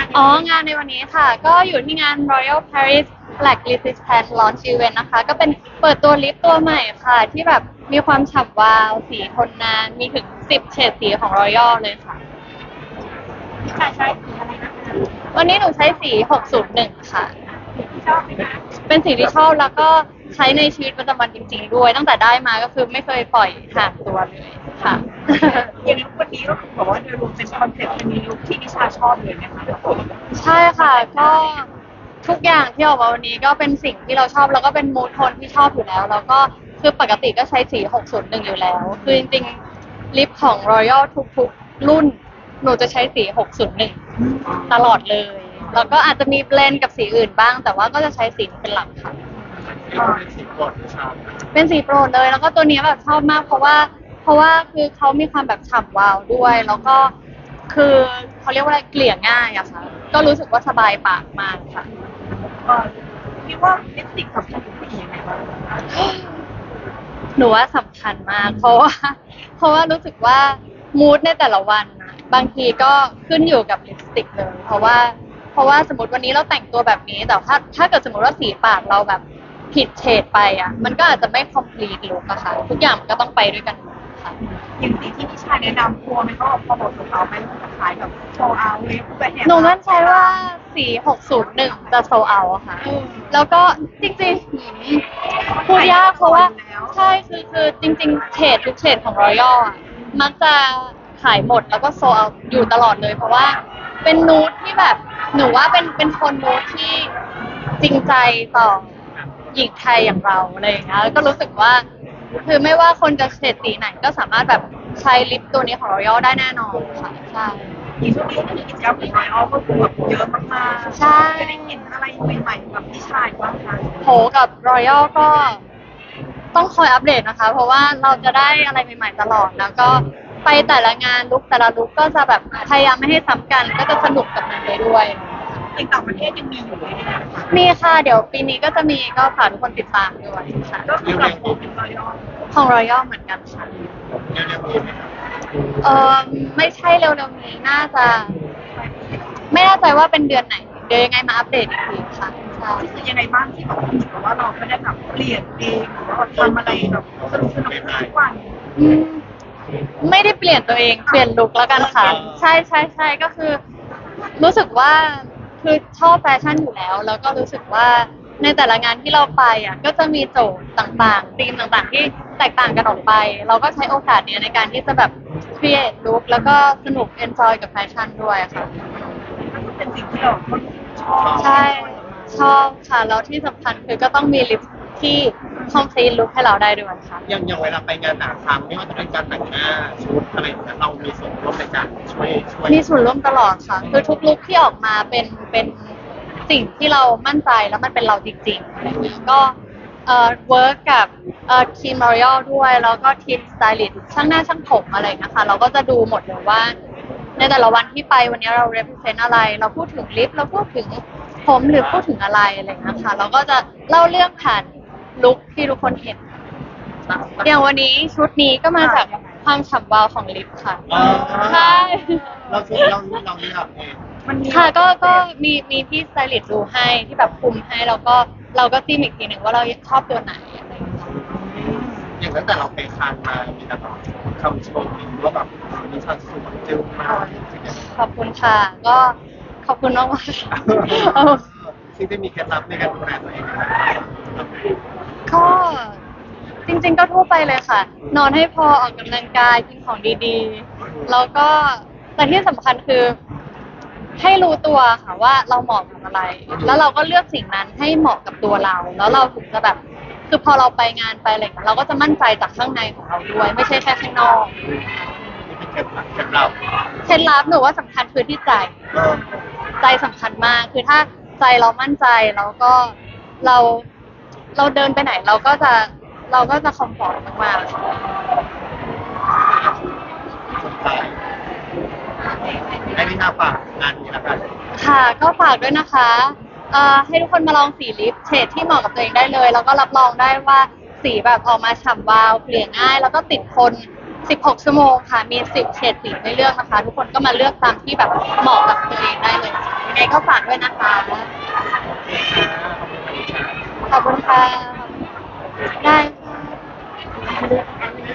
านอ๋องานในวันนี้ค่ะ ก็อยู่ที่งาน Royal Paris Black Resistance Launch Event นะคะ ก็เป็นเปิดตัวลิปตัวใหม่ค่ะ ที่แบบมีความฉ่ำวาว สีทนนาน มีถึง 10 เฉดสีของ Royal เลยค่ะพี่ชายใช้สีอะไรนะคะวันนี้หนูใช้สี 601 ค่ะ ที่ชอบไหมคะเป็นสีที่ชอบแล้วก็ใช้ในชีวิตประจำวันจริง ๆ ด้วย ตั้งแต่ได้มาก็คือไม่เคยปล่อยห่างตัวเลยค่ะ อย่างลุควันนี้ก็คือบอกว่าโดยรวมเป็นคอนเซ็ปต์เป็นลุคที่นิชา ชอบเลยนะคะใช่ค่ะก็ทุกอย่างที่ออกมาวันนี้ก็เป็นสิ่งที่เราชอบแล้วก็เป็นมูทโทนที่ชอบอยู่แล้ว แล้วก็คือปกติก็ใช้สี 601 อยู่แล้ว คือจริงๆลิปของ Royal ทุกๆ รุ่น หนูจะใช้สี 601 ตลอดเลย แล้วก็อาจจะมีเบลนด์กับสีอื่นบ้าง แต่ว่าก็จะใช้สีนี้เป็นหลักค่ะ เป็นสีกดชอบเป็นสีโปรดเลย แล้วก็ตัวนี้แบบชอบมากเพราะว่า เพราะว่าคือเขามีความแบบฉ่ำวาวด้วย แล้วก็ คือเขาเรียกว่าอะไรเกลี่ยง่ายอะค่ะ ก็รู้สึกว่าสบายปากมากค่ะเอ่อคิดว่าลิปสติกสำคัญกับผู้หญิงยังไงบ้างหนูว่าสำคัญมาก เพราะว่า เพราะว่ารู้สึกว่ามูดในแต่ละวันน่ะบางทีก็ขึ้นอยู่กับลิปสติกเลย เพราะว่า เพราะว่าสมมติวันนี้เราแต่งตัวแบบนี้ แต่ถ้าถ้าเกิดสมมติว่าสีปากเราแบบผิดเฉดไปอะ มันก็อาจจะไม่ complete look อะค่ะ ทุกอย่างมันก็ต้องไปด้วยกันหมดค่ะ อย่างสีที่นิชาแนะนำกลัวไหมเขาพอบอกกับเราไปขายแบบโชว์เอาเลยไปแหกหนูมั่นใจว่าสี601จะโซเอาอะค่ะ แล้วก็จริงๆหืมพูดยากเพราะว่า ใช่คือคือจริง ๆเฉดทุกเฉดของรอยัลอะมักจะขายหมดแล้วก็โซเอาอยู่ตลอดเลยเพราะว่าเป็นนูดที่แบบหนูว่าเป็นเป็นคนนูดที่จริงใจต่อหญิงไทยอย่างเราอะไรอย่างเงี้ยแล้วก็รู้สึกว่า คือไม่ว่าคนจะเฉดสีไหนก็สามารถแบบใช้ลิปตัวนี้ของรอยัลได้แน่นอนค่ะใช่อีกช่วงนี้ก็มีกิจกรรมของไอออก็คือแบบเยอะมากๆใช่จะได้เห็นอะไรใหม่ๆกับนิชาอีกบ้างคะโหกับรอยัลก็ต้องคอยอัปเดตนะคะ เพราะว่าเราจะได้อะไรใหม่ ๆ ตลอดแล้วก็ไปแต่ละงานลุกแต่ละลุกก็จะแบบพยายามไม่ให้ซ้ำกัน ก็จะสนุกกับมันไปด้วย ในต่างประเทศยังมีอยู่เลยนะคะมีค่ะ เดี๋ยวปีนี้ก็จะมีก็ฝากทุกคนติดตามด้วยค่ะก็คือแบบโปรเป็นรอยย่อของรอยัลเหมือนกันค่ะเร็วๆนี้ไหมครับเออไม่ใช่เร็วๆนี้น่าจะ ไม่แน่ใจว่าเป็นเดือนไหน เดี๋ยวยังไงมาอัปเดตอีกทีค่ะใช่รู้สึกยังไงบ้างที่แบบเหมือนกับว่าเราไม่ได้แบบเปลี่ยนเองหรือว่าทำอะไรแบบสนุกสนุกทุกวันอืมไม่ได้เปลี่ยนตัวเองเปลี่ยนลุคแล้วกันค่ะ ใช่ใช่ใช่ก็คือ รู้สึกว่า คือชอบแฟชั่นอยู่แล้ว แล้วก็รู้สึกว่าในแต่ละงานที่เราไปอะก็จะมีโจทย์ต่างๆธีมต่างๆ ที่แตกต่างกันออกไป เราก็ใช้โอกาสเนี้ยในการที่จะแบบ create look แล้วก็สนุก enjoy กับแฟชั่นด้วยค่ะมันก็เป็นสิ่งที่เราก็ชอบใช่ชอบค่ะแล้วที่สำคัญคือก็ต้องมีลิปที่ complete look ให้เราได้ด้วยค่ะ อย่างอย่างเวลาไปงานหนาครั้งไม่ว่าจะเป็นการแต่งหน้าชุดอะไรอย่างเงี้ยเรามีส่วนร่วมในการช่วยช่วยมีส่วนร่วมตลอดค่ะ คือทุกลุคที่ออกมาเป็นเป็นสิ่งที่เรามั่นใจแล้วมันเป็นเราจริงๆอะไรเงี้ยก็เอ่อเวิร์กกับเอ่อทีมมอริอด้วย แล้วก็ทีมสไตลิสต์ช่างหน้าช่างผมอะไรนะคะ เราก็จะดูหมดเลยว่า ในแต่ละวันที่ไปวันนี้เรา represent อะไร เราพูดถึงลิปเราพูดถึงผมหรือพูดถึงอะไรอะไรอย่างเงี้ยค่ะเราก็จะเล่าเรื่องผ่าน ลุคที่ทุกคนเห็นอย่างวันนี้ชุดนี้ก็มาจากความฉ่ำวาวของลิปค่ะอ๋อ ใช่เราช่วยเราเราเลือกเองมันมีค่ะก็ก็มีมีพี่สไตลิสต์ดูให้ที่แบบคุมให้แล้วก็เราก็จิ้มอีกทีหนึ่งว่าเราชอบตัวไหนอะไรอย่างเงี้ยอย่างตั้งแต่เราไปคานมามีแต่แบบคำชมว่าแบบนิชาสวยจึ้งมากจริงขอบคุณค่ะ ก็ขอบคุณมากมากๆค่ะเออๆซึ่งได้มีเคล็ดลับในการดูแลตัวเองยังไงบ้าง ก็จริง ๆ ก็ทั่วไปเลยค่ะ นอนให้พอออกกำลังกายกินของดีๆ แล้วก็แต่ที่สำคัญคือ ให้รู้ตัวค่ะว่าเราเหมาะกับอะไร แล้วเราก็เลือกสิ่งนั้นให้เหมาะกับตัวเรา แล้วเราถึงจะแบบ คือพอเราไปงานไปอะไรอย่างเงี้ยเราก็จะมั่นใจจากข้างในของเราด้วย ไม่ใช่แค่ข้างนอกนี่เป็นเคล็ดลับเคล็ดลับเคล็ดลับหนูว่าสำคัญคือที่ใจเออใจสำคัญมาก คือถ้าใจเรามั่นใจแล้วก็เรา เราเดินไปไหนเราก็จะเราก็จะคอมฟอร์ตมากๆค่ะสุดท้ายให้นิชาฝากงานนี้แล้วกันค่ะก็ฝากด้วยนะคะเอ่อให้ทุกคนมาลองสีลิปเฉดที่เหมาะกับตัวเองได้เลย แล้วก็รับรองได้ว่าสีแบบออกมาฉ่ำวาวเกลี่ยง่าย แล้วก็ติดทน 16 ชั่วโมงค่ะ มี 10 เฉดสีให้เลือกนะคะ ทุกคนก็มาเลือกตามที่แบบเหมาะกับตัวเองได้เลยยังไงก็ฝากด้วยนะคะโอเคค่ะ ขอบคุณค่ะ